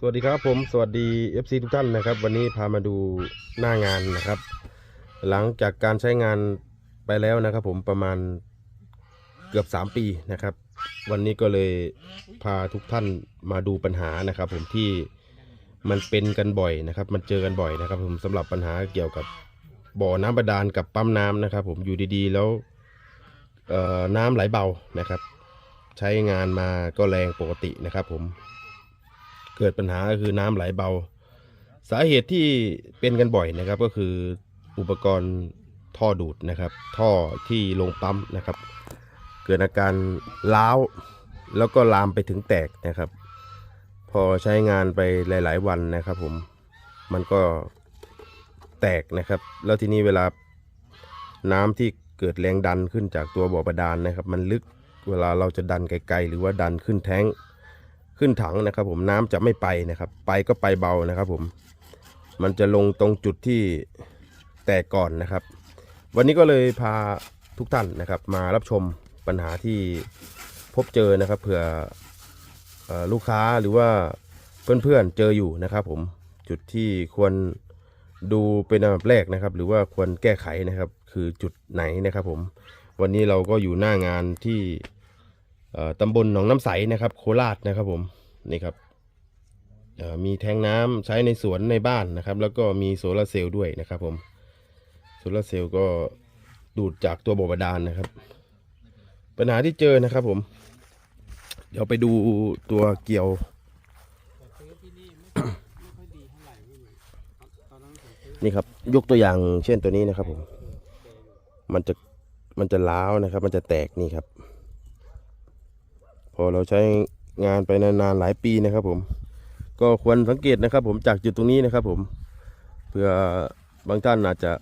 สวัสดีครับผมสวัสดี FC ทุกท่านนะครับ วันนี้พามาดูหน้างานนะครับ หลังจากการใช้งานไปแล้วนะครับ ผมประมาณเกือบ 3 ปีนะครับ วันนี้ก็เลยพาทุกท่านมาดูปัญหานะครับ ผมที่มันเป็นกันบ่อยนะครับ มันเจอกันบ่อยนะครับ ผมสำหรับปัญหาเกี่ยวกับบ่อน้ำบาดาลกับปั๊มน้ำนะครับ ผมอยู่ดีๆ แล้วน้ำไหลเบานะครับ ใช้งานมาก็แรงปกตินะครับ ผม เกิดปัญหาคือน้ำไหลเบา สาเหตุที่เป็นกันบ่อยนะครับก็คืออุปกรณ์ท่อดูดนะครับ ท่อที่ลงปั๊มนะครับ เกิดอาการล้าวแล้วก็ลามไปถึงแตกนะครับ พอใช้งานไปหลาย ๆ วันนะครับผมมันก็แตกนะครับ แล้วทีนี้เวลาน้ำที่เกิดแรงดันขึ้นจากตัวบ่อบาดาลนะครับ มันลึกเวลาเราจะดันไกลๆหรือว่าดันขึ้นแท้ง ขึ้นถังนะครับ ผมน้ำจะไม่ไปนะครับ ไปก็ไปเบานะครับผมมันจะลงตรงจุดที่แตกก่อนนะครับ วันนี้ก็เลยพาทุกท่านนะครับ มารับชมปัญหาที่พบเจอนะครับเผื่ออลูกค้าหรือว่าเพื่อนๆเจออยู่นะครับ ผมจุดที่ควรดูเป็นอันดับแรกนะครับ หรือว่าควรแก้ไขนะครับ คือจุดไหนนะครับ ผมวันนี้เราก็อยู่หน้างานที่ ตำบลหนองน้ำใสนะครับ โคราชนะครับผมนี่ครับมีแทงน้ำใช้ในสวนในบ้านนะครับ แล้วก็มีโซลาร์เซลล์ด้วยนะครับผมโซลาร์เซลล์ก็ดูดจากตัวบ่อบาดาลนะครับ ปัญหาที่เจอนะครับผม เดี๋ยวไปดูตัวเกี่ยวนี่ครับยกตัวอย่างเช่นตัวนี้นะครับผม มันจะมันจะล้าวนะครับ มันจะแตกนี่ครับ พอเราใช้งานไปนานๆหลายปีนะครับ ผม ก็ควรสังเกตนะครับ ผมจากจุดตรงนี้นะครับ ผมเพื่อบางท่านอาจจะ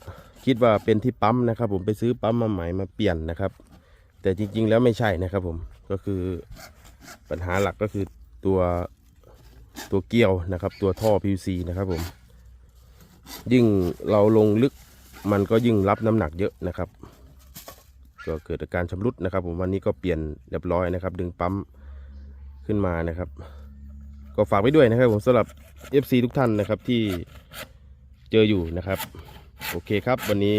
คิดว่าเป็นที่ปั๊มนะครับ ผมไปซื้อปั๊มมาใหม่มาเปลี่ยนนะครับ แต่จริง ๆ แล้วไม่ใช่นะครับ ผมก็คือปัญหาหลักก็คือตัวตัวเกี่ยวนะครับ ตัวท่อ PVC นะครับ ผม ยิ่งเราลงลึกมันก็ยิ่งรับน้ำหนักเยอะนะครับ ก็เกิดอาการชำรุดนะครับ ผมวันนี้ก็เปลี่ยนเรียบร้อยนะครับ ดึงปั๊มขึ้นมานะครับ ก็ฝากไว้ด้วยนะครับ ผมสำหรับ FC ทุกท่านนะครับที่เจออยู่นะครับ โอเคครับ วันนี้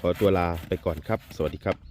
ขอตัวลาไปก่อนครับ สวัสดีครับ